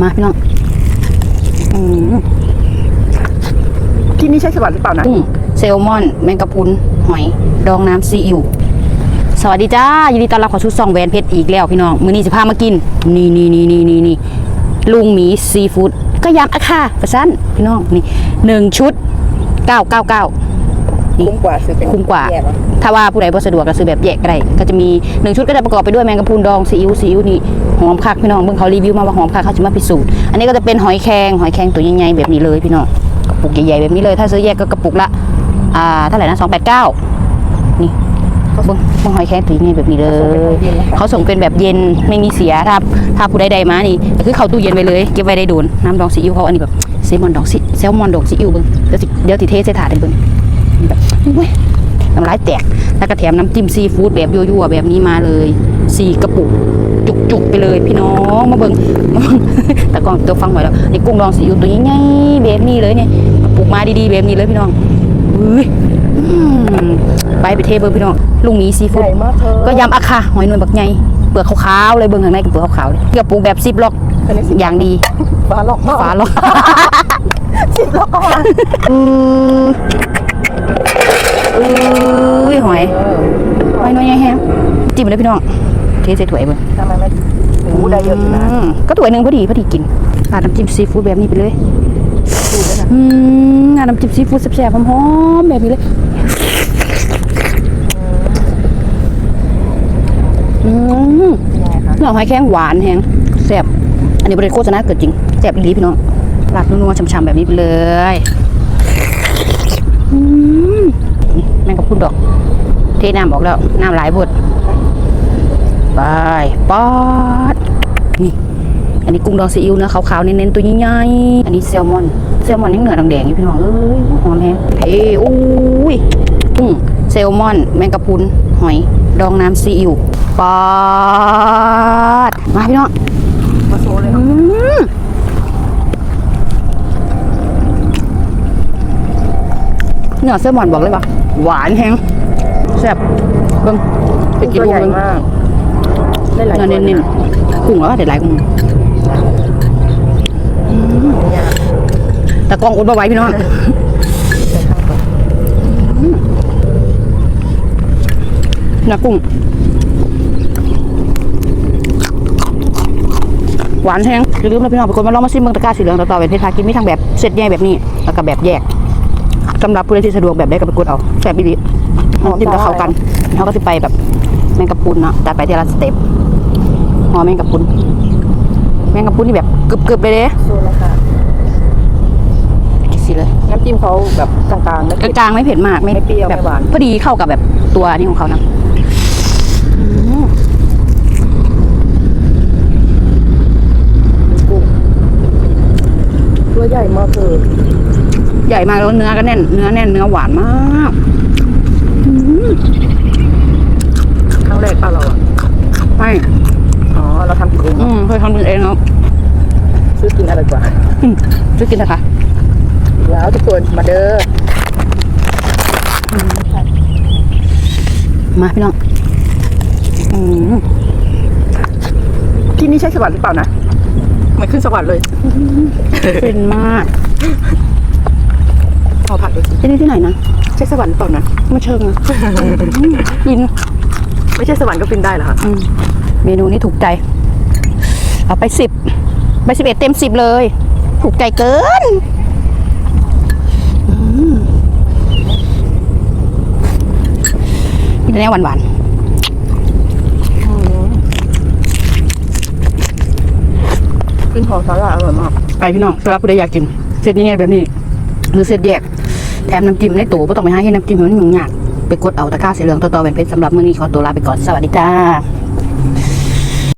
มาพี่น้องอที่นี่ใช่สวรรค์หรือเปล่านะกุ้งแซลมอน แมงกะพรุนหอย ดองน้ำซีอิ๊วสวัสดีจ้ายินดีต้อนรับเข้าสู่ช่องแวนเพชรอีกแล้วพี่น้อง มื้อนี้จะพามากิน นี่นี่นี่นี่นี่นี่ลุงหมีซีฟู้ดก็ยำอะค่ะประชันพี่น้องนี่หนึ่งชุดเก้าเก้าเก้า คุ้มกว่าซื้อเป็นคุ้มกว่า แยเหรอถ้าว่าผู้ใดบ่สะดวกก็ซื้อแบบแยกก็ได้ก็จะมีหนึ่งชุดก็จะประกอบไปด้วยแมงกะพรุนดองซีอิ๊วซีอิ๊วนี่หอมคักพี่น้องเบิ่งเขารีวิวมาว่าหอมคักเขาจะมาพิสูจน์อันนี้ก็จะเป็นหอยแครงหอยแครงตัวใหญ่ๆแบบนี้เลยพี่น้องกระปุกใหญ่ๆแบบนี้เลยถ้าซื้อแยกก็กระปุกละอ่าเท่าไหร่นะ289นี่เบิ่งเบิ่งหอยแครงตัวใหญ่แบบนี้เลย เขาส่งเป็นแบบเย็นไม่มีเสียถ้าถ้าผู้ใดใดมานี่ก็คือเข้าตู้เย็นไปเลยเก็บไว้ได้โดนน้ำดองซีอิ๊วเขาอันนี้แบบเซลมอนดองซีแซลมอนดองซีอิ๊วเบิ่งเดี๋ยวสิเดี๋ยวติเทใส่ถาดให้เบิ่ง แบบเว้ยน้ำลายแตก แล้วก็แถมน้ำจิ้มซีฟู้ดแบบยั่วๆแบบนี้มาเลยสี่กระปุก จุกๆไปเลยพี่น้องมาเบิ่งมาเบิ่งแต่ก่อนตัวฟังไว้แล้วนี่กุ้งดองซีอิ๊วตัวใหญ่ๆแบบนี้เลยเนี่ยกระปุกมาดีๆแบบนี้เลยพี่น้องอุ้ยอืมไปไปเทเบิ่งพี่น้องลุงหมีซีฟู้ใหดญ่มากเธอก็ยำอะค่ะหอยนวลบักใหญ่เปลือกขาวๆเลยเบิ่งข้างในกับเปลือกขาวๆเลยเกี่ยวปลูกแบบซิปล็อกอันนี้สิอย่างดีฟ้าหลอกมากฝาล็อกสิบล็อกก็มา อืออุ้ยหอยหอยน้อยใหญ่แฮงจิ้มเลยพี่น้องเทใส่ถ้วยเบิ่งทำไมไม่หมูได้เยอะอยู่นะมก็ถ้วยหนึงพอดีพอดีกินราดน้ำจิ้มซีฟู้ดแบบนี้ไปเลยดูด้วยนะอืมราดน้ำจิ้มซีฟู้ดแซ่บๆหอมๆแบบนี้เลยอืมยังไงคะเนื้อหอยแข็งหวานแฮงแซ่บอันนี้บริโภคนาเกิดจริงแซ่บอีหลีพี่น้องราดนัวๆช่ำๆแบบนี้ไปเลยอืมนี่แม่งกับพุ่นดอก เทน้ำออกแล้ว น้ำหลายบดไปป๊อดนี่อันนี้กุ้งดองซีอิ๊วเนื้อขาวๆเน้นๆตัวใหญ่ๆอันนี้แซลมอนแซลมอนยังเหนือแดงๆอยู่พี่น้องเอ้ยหอมแฮงเอ้อุ้ยกุ้งแซลมอน แมงกะพรุนหอย ดองน้ำซีอิ๊วป๊อดมาพี่น้องมาโซเลยอืม เนื้อแซลมอนบอกเลยว่าหวานแฮงแซ่บเบิ่งไปกินตัวกุ้ใหงญ่เบิ่งมากได้หลายเนื้อเน้นๆกุ้งแล้วก็เด็ดหลายกุ้งแต่กล้องอุดมาไว้พี่น้องเนื้อกุ้งหวานแห้งอย่าลืมนะพี่น้องเป็นคนมาลองมาซิมเมืองตะกร้าสีเหลืองต่อๆเป็นเพชรพากินมีทั้งแบบเซตใหญ่แบบนี้ แล้วก็แบบแยก สำหรับผู้ใดที่สะดวกแบบได้ก็ไปกดเอาแซ่บดีหอมจิ้มกับเข้ากันเขาก็จะไปแบบแมงกะพรุนเนาะแต่ไปทีละสเต็ปหอมแมงกะพรุนแมงกะพรุนนี่แบบกรึบๆเลยเด้โซเลยค่ะกินสิเลยน้ำจิ้มเขาแบบกลางๆไม่กเผ็ดลางๆไม่เผ็ดมากไม่เปรี้ยวแบบไม่หวานพอดีเข้ากับแบบตัวนี้ของเขานะอืมกุ้งตัวใหญ่มากเธอ ใหญ่มากแล้วเนื้อก็แน่น เนื้อแน่นเนื้อหวานมากอืมครั้งแรกป่ะเราอะไม่อ๋อ เราทำกินเองอืมเคยทำกินเองแล้วซื้อกินอะไรกว่าอืมช่วยกินนะคะแล้วทุกคนมาเด้อมาพี่น้องอืมที่นี่ใช่สวรรค์หรือเปล่านะเหมือนขึ้นสวรรค์เลยเป็นมาก พอผัดดูสิที่นี่ที่ไหนนะใช่สวรรค์หรือเปล่านะไม่เชิงนะอืมกินไม่ใช่สวรรค์ก็ฟินได้เหรอคะอืมเมนูนี้ถูกใจ เอาไปสิบไปสิบเอ็ดเต็มสิบเลย ถูกใจเกินอืมมีแต่แนวหวานกินของสาหร่ายอร่อยมากๆไปพี่น้องสำหรับผู้ใดอยากกิน เสร็จยังไงแบบนี้ หรือเสร็จแยก แถมน้ำจิ้มในตู้ไม่ต้องไปหาให้น้ำจิ้มมันยุ่งยากไปกดเอาตะกร้าสีเหลืองต่อๆเป็นเพชรสำหรับมื้อนี้ขอตัวลาไปก่อนสวัสดีจ้า